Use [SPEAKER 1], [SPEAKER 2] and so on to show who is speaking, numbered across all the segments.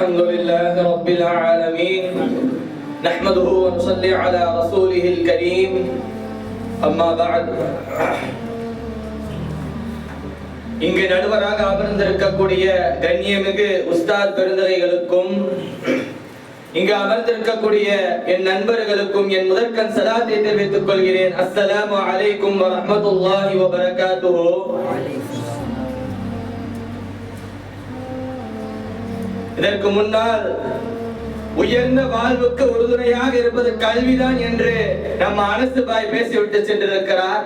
[SPEAKER 1] الحمد لله رب العالمين نحمده ونصلي على رسوله الكريم أما بعد இங்கு நடுவராக அமர்ந்திருக்கக்கூடிய கண்ணியமிகு உஸ்தாத் பெருந்தகைகளுக்கும் இங்கு அமர்ந்திருக்கக்கூடிய என் நண்பர்களுக்கும் என் முதற்கண் சலாத்தை தெரிவித்துக் கொள்கிறேன் அஸ்ஸலாமு அலைக்கும் வரஹ்மத்துல்லாஹி வபரகாத்துஹு இதற்கு முன்னால் உயர்ந்த வாழ்வுக்கு உறுதுணையாக இருப்பது கல்விதான் என்று நம்ம அனசு பாய் பேசிவிட்டு சென்றிருக்கிறார்.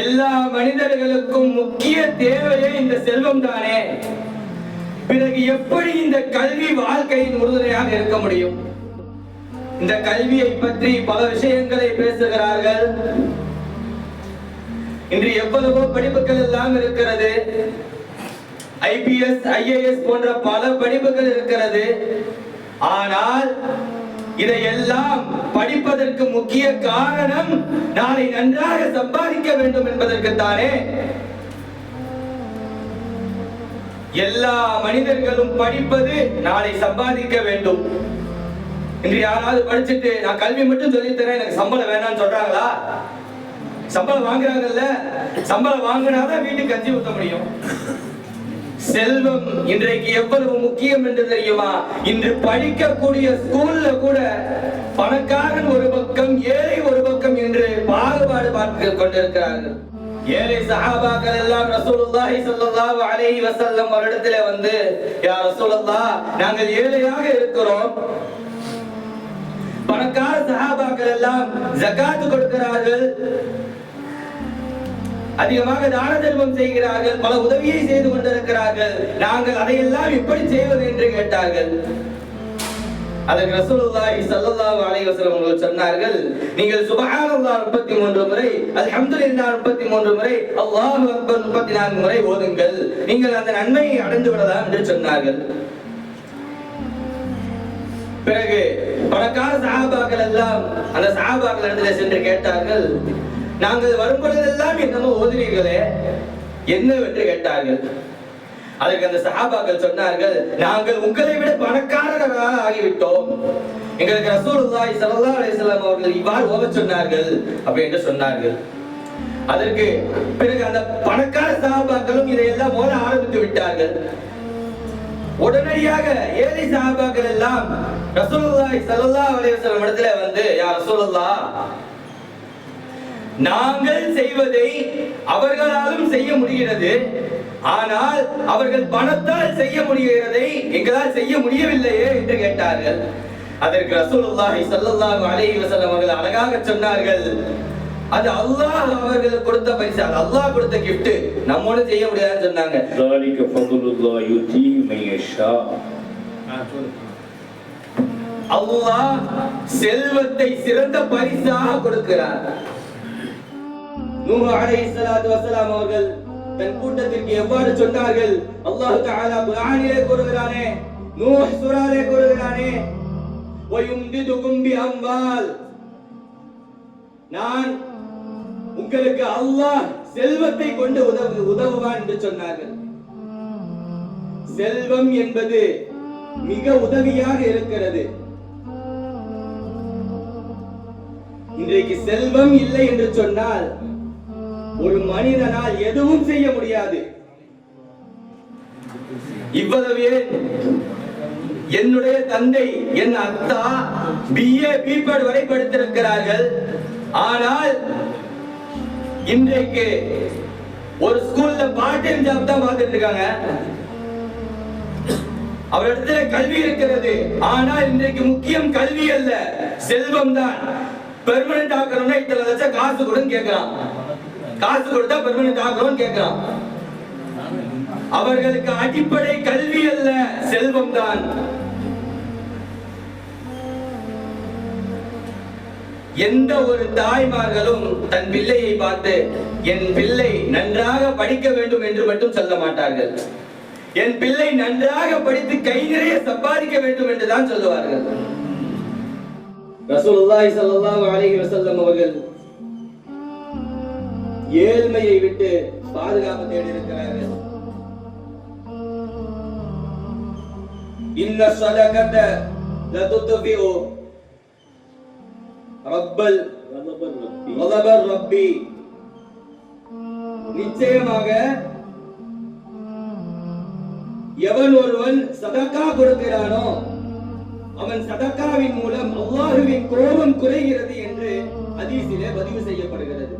[SPEAKER 1] எல்லா மனிதர்களுக்கும் முக்கிய தேவையே இந்த செல்வம் தானே. பிறகு எப்படி இந்த கல்வி வாழ்க்கையின் உறுதுணையாக இருக்க முடியும்? இந்த கல்வியை பற்றி பல விஷயங்களை பேசுகிறார்கள். இன்று எவ்வளவோ படிப்புகள் எல்லாம் இருக்கிறது. ஐபிஎஸ் ஐஏஎஸ் போன்ற பல படிப்புகள் இருக்கிறது. ஆனால் இதையெல்லாம் படிப்பதற்கு முக்கிய காரணம் நாளை நன்றாக சம்பாதிக்க வேண்டும் என்பதற்கு தானே எல்லா மனிதர்களும் படிப்பது நாளை சம்பாதிக்க வேண்டும். இன்று யாராவது படிச்சுட்டு நான் கல்வி மட்டும் சொல்லித் தரேன் எனக்கு சம்பளம் வேணாம்னு சொல்றாங்களா? சம்பளம் வாங்குறாங்கல்ல? சம்பளம் வாங்கினாதான் வீட்டுக்கு கஞ்சி ஊத்த முடியும். செல்வம் இன்றைக்கு எவ்வளவு முக்கியம் என்று தெரியுமா? இன்று படிக்கக்கூடிய ஸ்கூல்ல கூட பணக்காரன் ஒரு பக்கம் ஏழை ஒரு பக்கம் என்று பாகுபாடு பார்த்து கொண்டிருக்கிறார்கள். ஏழை சஹாபாக்கள் எல்லாம் ரசூலுல்லாஹி ஸல்லல்லாஹு அலைஹி வஸல்லம் அவரிடத்திலே வந்து யா ரசூலுல்லாஹ் நாங்கள் ஏழையாக இருக்கிறோம். பணக்கார சஹாபாக்கள் எல்லாம் ஜகாத் கொடுக்கிறார்கள். அதிகமாக தான தர்மம் செய்கிறார்கள் பல உதவியை செய்து கொண்டிருக்கிறார்கள். நாங்கள் அதையெல்லாம் எப்படி செய்வது என்று கேட்டார்கள். அதற்கு ரசூலுல்லாஹி ஸல்லல்லாஹு அலைஹி வஸல்லம் அவர்கள் சொன்னார்கள் நீங்கள் சுப்ஹானல்லாஹ் 33 முறை அல்ஹம்துலில்லாஹ் 33 முறை அல்லாஹு அக்பர் 34 முறை ஓதுங்கள். நீங்கள் அந்த நன்மையை அடைந்து விடலாம் என்று சொன்னார்கள். பிறகு பணக்கார சஹாபாக்கள் எல்லாம் அந்த சஹாபாக்கள் இடத்துல சென்று கேட்டார்கள் நாங்கள் வரும் பொழுதெல்லாம் என்னமோ ஓதுவீர்களே என்னவென்று கேட்டார்கள்? அதற்கு அந்த சஹாபாக்கள் சொன்னார்கள் நாங்கள் உங்களை விட பணக்காரர்களாக ஆகிவிட்டோம். எங்களுக்கு ரசூலுல்லாஹி ஸல்லல்லாஹு அலைஹி வஸல்லம் அவர்கள் இவ்வாறு ஓதச் சொன்னார்கள் அப்படி என்று சொன்னார்கள். அதற்கு பிறகு அந்த பணக்கார சஹாபாக்களும் இதையெல்லாம் ஓத ஆரம்பித்து விட்டார்கள். உடனடியாக ஏழை சஹாபாக்கள் எல்லாம் ரசூலுல்லாஹி ஸல்லல்லாஹு அலைஹி வஸல்லம் இடத்துல வந்து யா ரசூலுல்லாஹ் நாங்கள் செய்வதை அவர்களாலும் செய்ய முடிகிறது ஆனால் அவர்கள் பணத்தால் செய்ய முடிகிறதை எங்களால் செய்ய முடியவில்லையே என்று கேட்டார்கள் அதற்கு ரசூலுல்லாஹி ஸல்லல்லாஹு அலைஹி வஸல்லம் அவர்கள் அழகாக சொன்னார்கள் அது அல்லாஹ் அவர்களுக்கு கொடுத்த பரிசு அது அல்லாஹ் கொடுத்த gift நம்ம ஒண்ணும் செய்ய முடியாதுன்னு சொன்னாங்க
[SPEAKER 2] ذلك فضل الله يؤتيه من يشاء
[SPEAKER 1] அல்லாஹ் செல்வத்தை சிறந்த பரிசாக கொடுக்கிறார் நூஹு அலைஹி ஸலாத்து வஸலாம் அவர்கள் தன் கூட்டத்திற்கு எவ்வாறு சொன்னார்கள்? அல்லாஹ் தஆலா குர்ஆனிலே கூறுகிறானே நூஹ் சூராலே கூறுகிறானே வயும்திதுகும் பிஅம்வால் நான் உங்களுக்கு அல்லாஹ் செல்வத்தை கொண்டு உதவு உதவுவான் என்று சொன்னார்கள். செல்வம் என்பது மிக உதவியாக இருக்கிறது. இன்றைக்கு செல்வம் இல்லை என்று சொன்னால் ஒரு மனிதனால் எதுவும் செய்ய முடியாது. இவ்வளவே என்னுடைய தந்தை என் அத்தா பிஏ பிபெட் வரை படித்திருக்கிறார்கள். ஆனால் இன்றைக்கு ஒரு ஸ்கூல்ல பார்ட் டைம் ஜாப் தான் பார்த்துட்டு இருக்காங்க. அவரிடத்துல கல்வி இருக்கிறது. ஆனால் இன்றைக்கு முக்கியம் கல்வி அல்ல செல்வம் தான். பெர்மனன்ட் ஆக்கணும்னா இத்தனை லட்சம் காசு கூட கேட்கலாம். காசு கொடுத்தா பெர்மனன்ட் ஆக்கணும்னு கேட்கிறான். அவர்களுக்கு அடிப்படை கல்வி அல்ல செல்வம் தான். எந்த ஒரு தாய்மார்களும் தன் பிள்ளையை பார்த்து என் பிள்ளை நன்றாக படிக்க வேண்டும் என்று மட்டும் சொல்ல மாட்டார்கள். என் பிள்ளை நன்றாக படித்து கை நிறைய சம்பாதிக்க வேண்டும் என்று தான் சொல்லுவார்கள். ரசூலுல்லாஹி ஸல்லல்லாஹு அலைஹி வஸல்லம் அவர்கள் ஏழ்மையை விட்டு பாதுகாப்பு தேடி இருக்கிறார். இந்த சதகத லதுத்ஃபிஉ ரப்பல் ரப்பல் ரப்பி. நிச்சயமாக எவன் ஒருவன் சதக்கா கொடுக்கிறானோ அவன் சதக்காவின் மூலம் அல்லாஹுவின் கோபம் குறைகிறது என்று அதிசிலே பதிவு செய்யப்படுகிறது.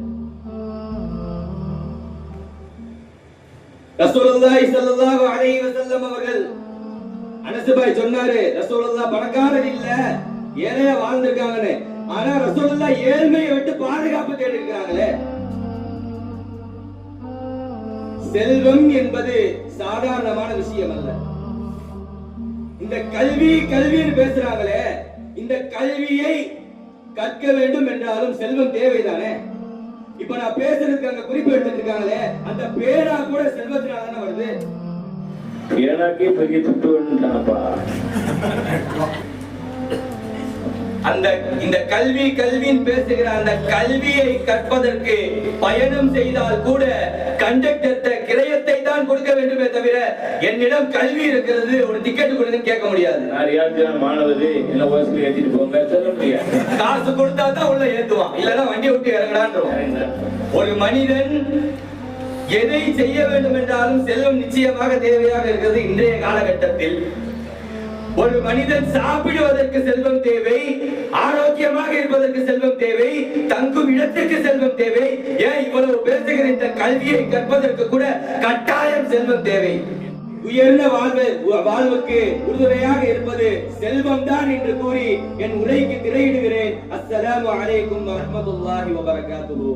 [SPEAKER 1] ரசூலுல்லாஹி ஸல்லல்லாஹு அலைஹி வஸல்லம் அவர்கள் அனசுபாய் பாய் சொன்னாரு ரசூலுல்லாஹ் பணக்காரர் இல்ல ஏழையா வாழ்ந்திருக்காங்கன்னு. ஆனா ரசூலுல்லாஹ் ஏழ்மையை விட்டு பாதுகாப்பு கேட்டிருக்காங்களே செல்வம் என்பது சாதாரணமான விஷயம் அல்ல. இந்த கல்வி கல்வின்னு பேசுறாங்களே இந்த கல்வியை கற்க வேண்டும் என்றாலும் செல்வம் தேவைதானே? இப்ப நான் பேசுறதுக்கு அங்க குறிப்பு எடுத்துட்டு இருக்காங்களே அந்த பேரா கூட செல்வத்தினால தானே வருது?
[SPEAKER 2] பேனாக்கே பெரிய துட்டு வந்துட்டானப்பா
[SPEAKER 1] அந்த இந்த கல்வி கல்வின்னு பேசுகிற அந்த கல்வியை கற்பதற்கு பயணம் செய்தால் கூட கண்டக்டர் கிரயத்தை தான் கொடுக்க வேண்டுமே தவிர என்னிடம் கல்வி இருக்கிறது ஒரு டிக்கெட் கொடுங்கன்னு கேட்க முடியாது.
[SPEAKER 2] நான் என்ன வயசுல ஏற்றிட்டு போங்க சொல்ல முடியாது.
[SPEAKER 1] காசு கொடுத்தா தான் உள்ள ஏத்துவான். இல்லைன்னா வண்டியை விட்டு இறங்கடான்றோம் ஒரு மனிதன் எதை செய்ய வேண்டும் என்றாலும் செல்வம் நிச்சயமாக தேவையாக இருக்கிறது இன்றைய காலகட்டத்தில். ஒரு மனிதன் சாப்பிடுவதற்கு செல்வம் தேவை ஆரோக்கியமாக இருப்பதற்கு செல்வம் தேவை தங்கும் இடத்துக்கு செல்வம் தேவை. ஏன் இவ்வளவு பேசுகிற இந்த கல்வியை கற்பதற்கு கூட கட்டாயம் செல்வம் தேவை. உயர்ந்த வாழ்வு வாழ்வுக்கு உறுதுணையாக இருப்பது செல்வம் தான் என்று கூறி என் உரைக்கு திரையிடுகிறேன். அஸ்ஸலாமு அலைக்கும் வரஹ்மத்துல்லாஹி வபரகாத்துஹு.